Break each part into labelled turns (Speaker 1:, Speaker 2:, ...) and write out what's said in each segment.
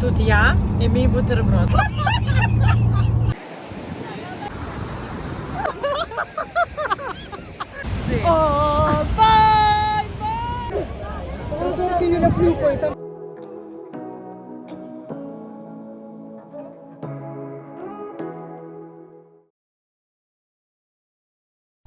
Speaker 1: Тут я і мій бутерброд. О, бай, бай!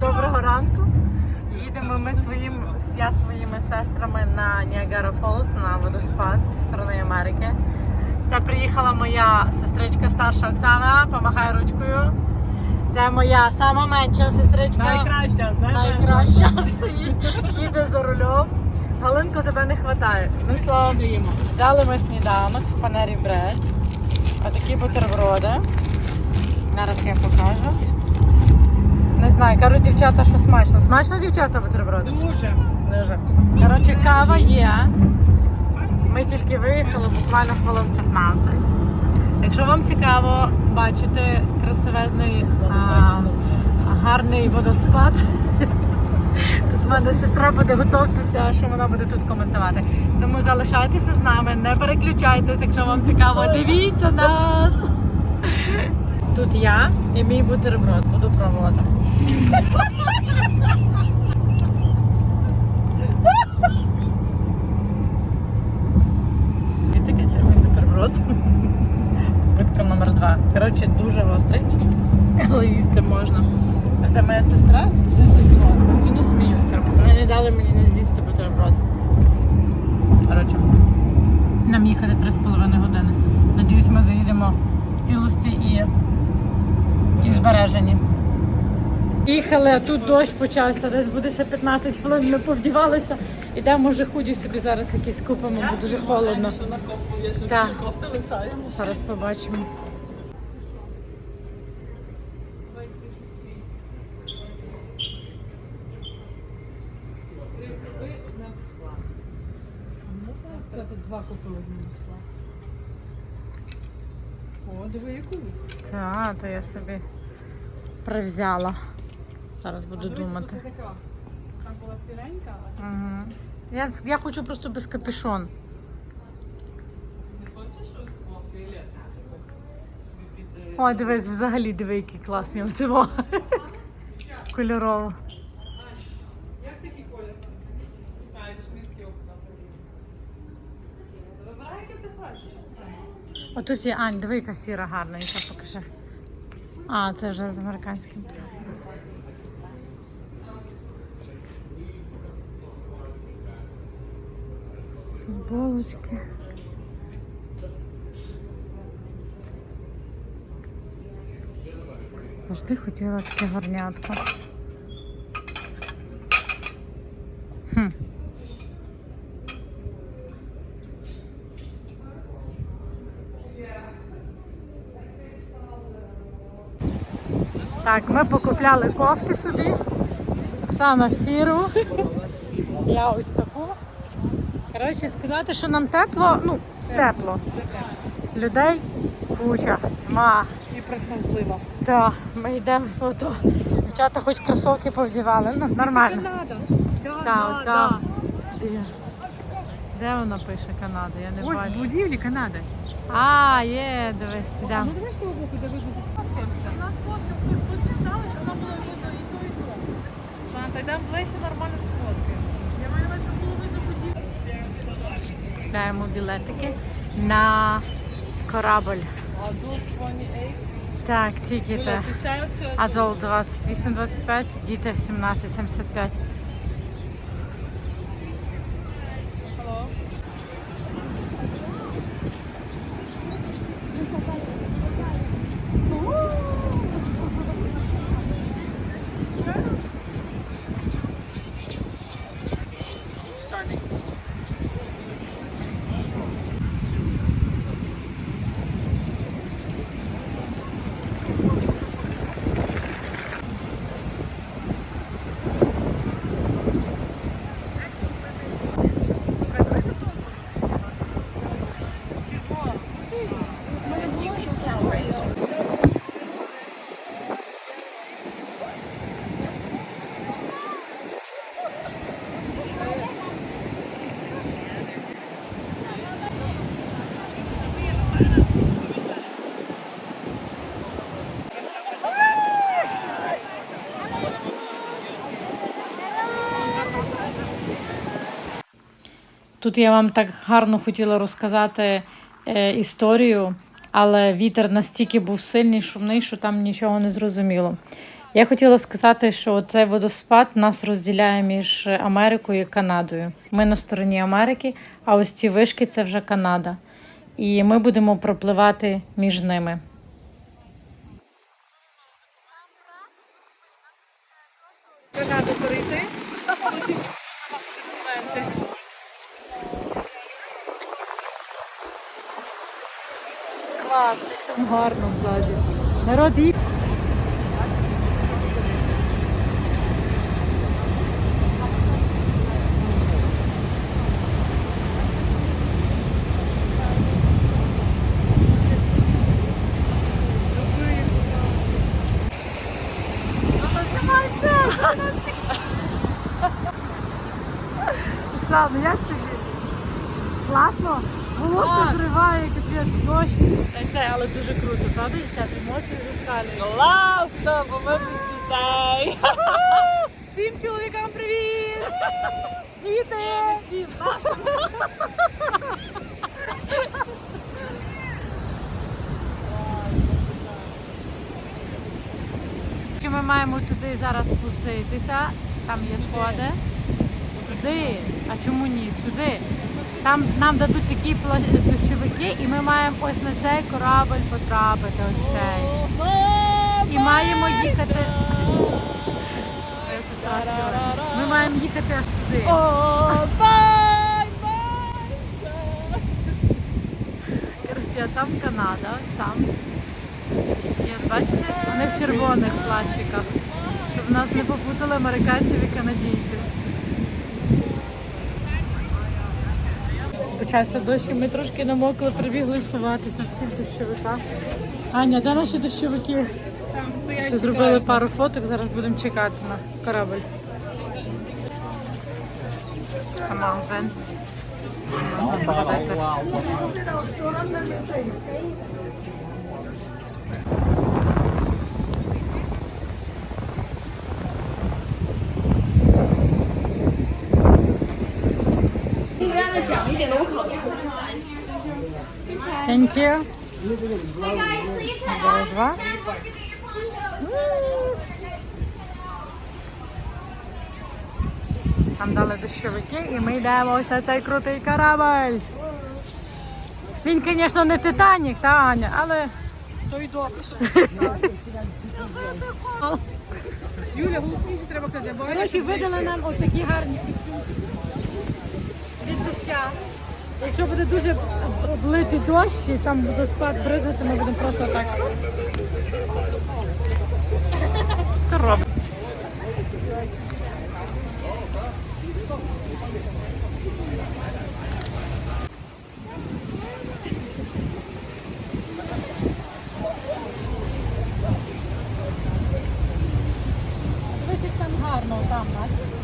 Speaker 1: Доброго ранку. Їдемо ми своїм, я своїми сестрами на Ніагара Фоллс на водоспад зі сторони Америки. Це приїхала моя сестричка старша Оксана, помахай ручкою. Це моя сама менша сестричка.
Speaker 2: Найкраща,
Speaker 1: Найкраща їде за рулем. Галинко, тебе не вистачає. Ну що, взяли ми сніданок в панері Бред. Отакі бутерброди. Зараз я покажу. Не знаю, кажуть дівчата, що смачно. Смачно, дівчата, бутерброди?
Speaker 2: Дуже.
Speaker 1: Дуже. Коротше, кава є. Ми тільки виїхали буквально хвилин 15. Якщо вам цікаво бачити красивезний а, гарний водоспад, тут в мене сестра буде готуватися, що вона буде тут коментувати. Тому залишайтеся з нами, не переключайтесь, якщо вам цікаво, дивіться нас. Тут я і мій бутерброд буду пробувати. І таке це мій бутерброд. Питка номер два. Коротше, дуже гострий, але їсти можна. Це моя сестра зі сестрою. Постійно сміються. Вони не дали мені не з'їсти бутерброд. Коротше, нам їхати 3,5 години. Надіюсь, ми заїдемо в цілості і, і збережені. Їхали, а тут дощ почався, десь буде ще 15 хвилин, ми повдівалися. Ідемо вже худі собі зараз якісь купимо, бо дуже холодно.
Speaker 2: Що на кофту є, що
Speaker 1: Так.
Speaker 2: на кофту лишаємо.
Speaker 1: Зараз побачимо.
Speaker 2: Сказати, два купили одному склад. О, диви, яку.
Speaker 1: Так, то я собі привзяла. Зараз буду думати.
Speaker 2: така. Там була сіренька, а
Speaker 1: Угу. Я, я хочу просто без капюшон.
Speaker 2: не хочеш от свого? Собі під... е,
Speaker 1: Ой, дивись, взагалі диви, які класні оцього. Кольорово.
Speaker 2: Як такий колір? Вибирай, яке ти хочеш, Оксана.
Speaker 1: Отут є Ань, диви, яка сіра гарна, яка покажи. А, це вже з американським прапором. Футболочки. Завжди хотіла таке горнятко. Так, ми покупляли кофти собі. Оксана сіру. Я ось таку. Коротше, сказати, що нам тепло, ну, тепло. Людей куча, тьма.
Speaker 2: І прохазлива.
Speaker 1: Так, ми йдемо ото. Дівчата хоч кросовки повдівали. Ну, нормально.
Speaker 2: Канада.
Speaker 1: Так, так. Де? Вона пише Канада? Я не
Speaker 2: Ось
Speaker 1: бачу.
Speaker 2: будівлі Канади.
Speaker 1: А, є, дивись, йдемо.
Speaker 2: Ну давай з цього боку, де ви Фоткаємося. Нас фотка хтось підстали, що нам було видно і то, і то. Санта, йдемо ближче, нормально сфоткаємося. Я маю на увазі, щоб було видно будівлю.
Speaker 1: Купляємо білетики на корабль.
Speaker 2: Adult 28.
Speaker 1: Так, тільки
Speaker 2: чи
Speaker 1: Адол 28-25, діти 17-75. Тут я вам так гарно хотіла розказати е, історію, але вітер настільки був сильний, шумний, що там нічого не зрозуміло. Я хотіла сказати, що цей водоспад нас розділяє між Америкою і Канадою. Ми на стороні Америки, а ось ці вишки це вже Канада. І ми будемо пропливати між ними.
Speaker 2: Канаду перейти. Потім документи.
Speaker 1: Клас, там гарно ззаді. Народ їде. Оксана, як тобі? Класно? Волосся зриває, капець, дощ. Та й це, але дуже круто, правда, дівчата? Емоції зашкалюють.
Speaker 2: Класно, бо ми без дітей.
Speaker 1: Всім чоловікам привіт! Діти!
Speaker 2: Всім нашим.
Speaker 1: Що ми маємо туди зараз спуститися? Там є сходи. Туди. А чому ні? Сюди. Там нам дадуть такі дощовики, і ми маємо ось на цей корабль потрапити. Ось цей. І маємо їхати. Ми маємо їхати аж туди. Коротше, а там Канада, там. Є, бачите, вони в червоних плащиках, щоб нас не попутали американців і канадійців. Почався дощ, і ми трошки намокли, прибігли сховатися всі в дощовиках. Аня, де наші дощовики?
Speaker 2: Там.
Speaker 1: Ще зробили пару фоток, зараз будемо чекати на корабль. Це магазин. You. Зараз два. Там дали дощовики і ми йдемо ось на цей крутий корабль. Він, звісно, не Титанік, та Аня, але
Speaker 2: То й добре, що Юля, голосніше треба казати, бо
Speaker 1: коротше видали нам ось такі гарні костюмки від доща. Якщо буде дуже облитий дощ і там буде спад бризати, ми будемо просто так. Це робить. Дивись, там гарно, там, бачиш?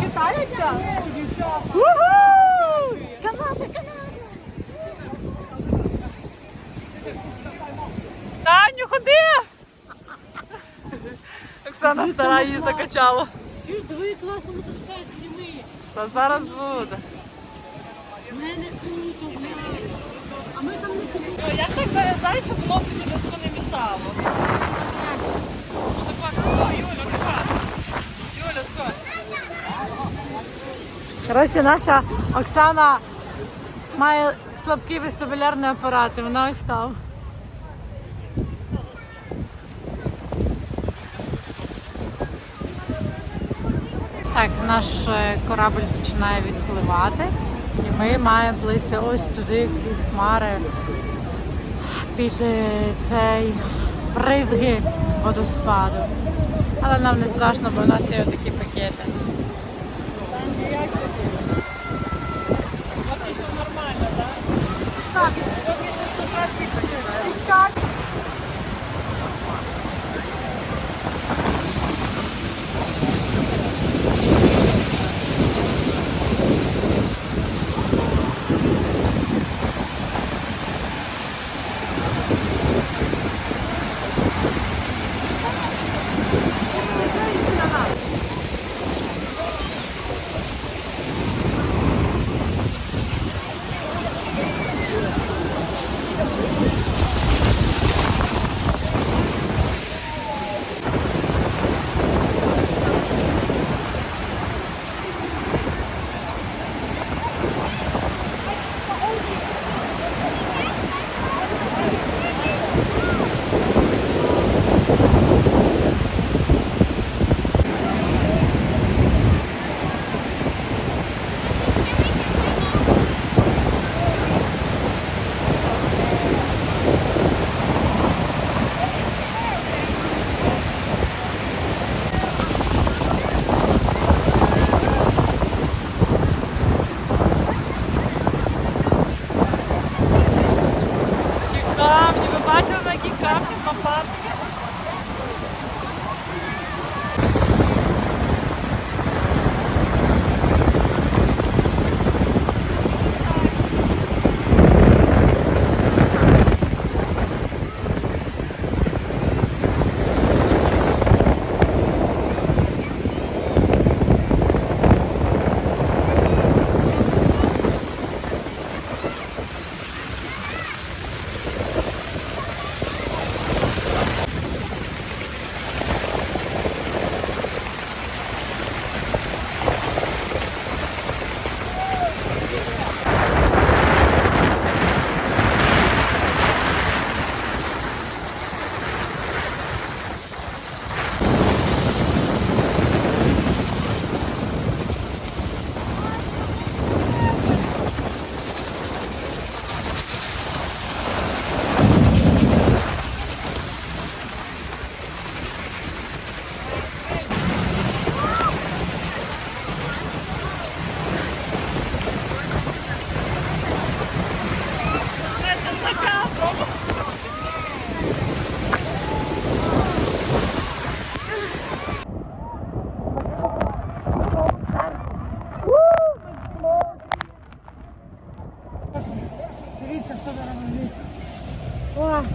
Speaker 2: китається.
Speaker 1: Канада, Канада!
Speaker 2: Таню, ходи! Оксана стара її закачала.
Speaker 1: Чуєш, диви, класно мотоцикл зніми.
Speaker 2: Та зараз буде.
Speaker 1: В мене круто, блядь. А ми там не ходили.
Speaker 2: Ну, я так знаєш, щоб воно тобі не мішало. Ну, така, о, Юля, така. Юля, стой.
Speaker 1: Коротше, наша Оксана має слабкий вестибулярний апарат, і вона ось там. Так, наш е, корабль починає відпливати, і ми маємо плисти ось туди, в ці хмари, під е, цей бризги водоспаду. Але нам не страшно, бо у нас є такі пакети.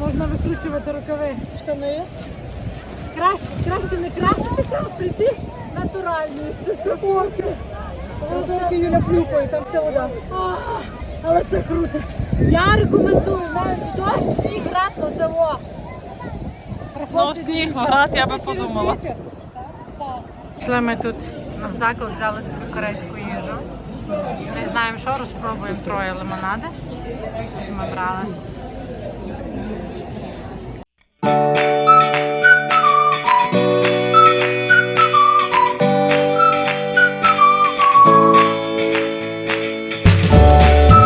Speaker 1: Можна викручувати рукави. Штани. Краще, краще не краще, а прийти натуральною. Розовки Юля плюкає, там вся вода. А, Але це круто. Я рекомендую навіть дощ сніг грати на це во.
Speaker 2: Ну, сніг, град, я би подумала. Пішли ми тут на заклад, взяли собі корейську їжу. Не знаємо, що розпробуємо троє лимонади. Ми брали